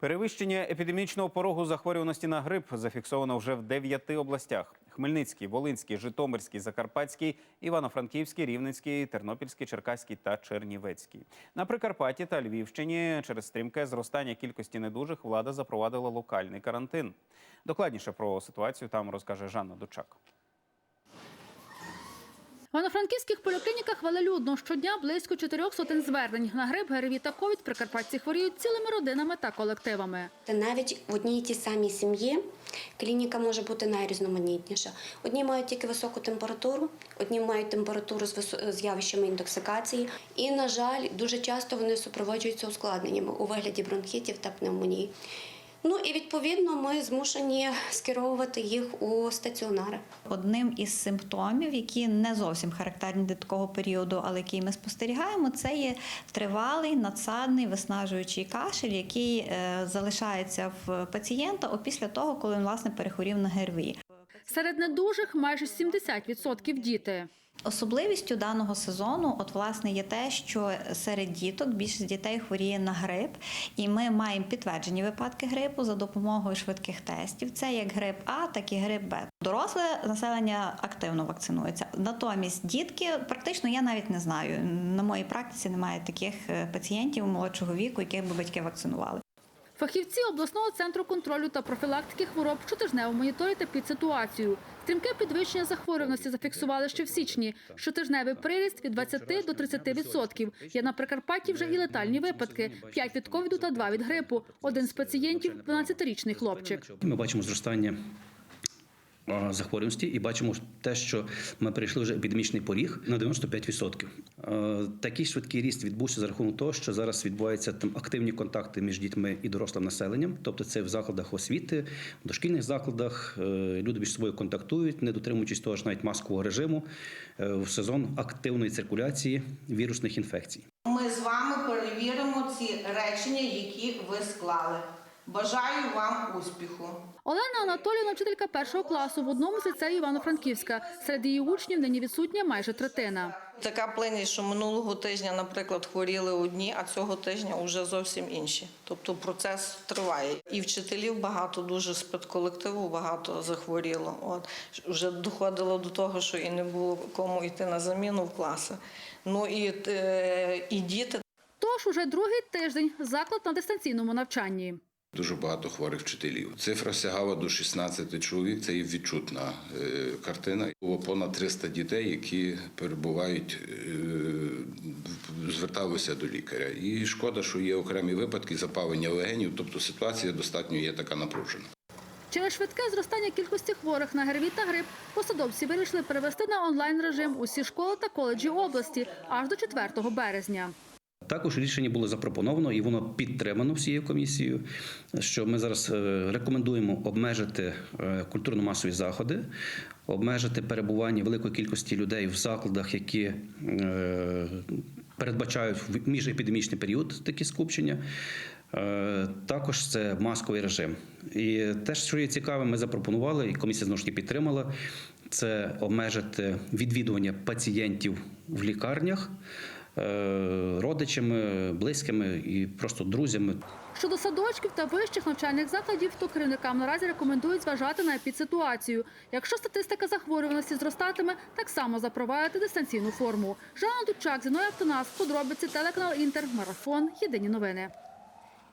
Перевищення епідемічного порогу захворюваності на грип зафіксовано вже в дев'яти областях: Хмельницький, Волинський, Житомирський, Закарпатський, Івано-Франківський, Рівненський, Тернопільський, Черкаський та Чернівецький. На Прикарпатті та Львівщині через стрімке зростання кількості недужих влада запровадила локальний карантин. Докладніше про ситуацію там розкаже Жанна Дучак. В Івано-Франківських поліклініках велелюдно. Щодня близько чотирьох сотень звернень. На грип, ГРВІ та ковід прикарпатці хворіють цілими родинами та колективами. Навіть в одній тій самій сім'ї клініка може бути найрізноманітніша. Одні мають тільки високу температуру, одні мають температуру з явищами інтоксикації. І, на жаль, дуже часто вони супроводжуються ускладненнями у вигляді бронхітів та пневмонії. Ну і відповідно ми змушені скеровувати їх у стаціонари. Одним із симптомів, які не зовсім характерні для такого періоду, але який ми спостерігаємо, це є тривалий надсадний виснажуючий кашель, який е, залишається в пацієнта опісля того, коли він власне перехворів на ГРВІ. Серед недужих майже 70% діти. Особливістю даного сезону, от власне, є те, що серед діток більшість дітей хворіє на грип, і ми маємо підтверджені випадки грипу за допомогою швидких тестів. Це як грип А, так і грип Б. Доросле населення активно вакцинується. Натомість дітки практично я навіть не знаю. На моїй практиці немає таких е, пацієнтів молодшого віку, яких би батьки вакцинували. Фахівці обласного центру контролю та профілактики хвороб щотижнево моніторять епідситуацію. Стрімке підвищення захворюваності зафіксували ще в січні. Щотижневий приріст від 20 до 30 відсотків. Є на Прикарпатті вже і летальні випадки: 5 від ковіду та 2 від грипу. Один з пацієнтів – 12-річний хлопчик. Ми бачимо зростання захворюваності і бачимо те, що ми перейшли вже епідемічний поріг на 95%. Е, Такий швидкий ріст відбувся за рахунок того, що зараз відбуваються там активні контакти між дітьми і дорослим населенням, тобто це в закладах освіти, в дошкільних закладах. е, Люди між собою контактують, не дотримуючись того ж навіть маскового режиму е, в сезон активної циркуляції вірусних інфекцій. Ми з вами перевіримо ці речення, які ви склали. Бажаю вам успіху. Олена Анатоліївна, вчителька першого класу в одному з ліцеїв Івано-Франківська. Серед її учнів нині відсутня майже третина. Така плинність, що минулого тижня, наприклад, хворіли одні, а цього тижня вже зовсім інші. Тобто процес триває. І вчителів багато дуже з педколективу багато захворіло. От вже доходило до того, що і не було кому йти на заміну в класи. Ну і, е, і діти Тож уже другий тиждень заклад на дистанційному навчанні. Дуже багато хворих вчителів. Цифра сягала до 16 чоловік. Це є відчутна е, картина. Було понад 300 дітей, які перебувають, е, зверталися до лікаря. І шкода, що є окремі випадки запалення легенів, тобто ситуація достатньо є така напружена. Через швидке зростання кількості хворих на ГРВІ та грип посадовці вирішили перевести на онлайн режим усі школи та коледжі області аж до 4 березня. Також рішення було запропоновано і воно підтримано всією комісією. Що ми зараз е, рекомендуємо обмежити е, культурно-масові заходи, обмежити перебування великої кількості людей в закладах, які е, передбачають в міжепідемічний період такі скупчення. Також це масковий режим. І те, що є цікаве, ми запропонували, і комісія знову ж таки підтримала. Це обмежити відвідування пацієнтів в лікарнях родичами, близькими і просто друзями. Щодо садочків та вищих навчальних закладів, то керівникам наразі рекомендують зважати на епідситуацію. Якщо статистика захворюваності зростатиме, так само запровадити дистанційну форму. Жанна Дучак, Зіною Автонас, подробиці, телеканал Інтер, Марафон, Єдині новини.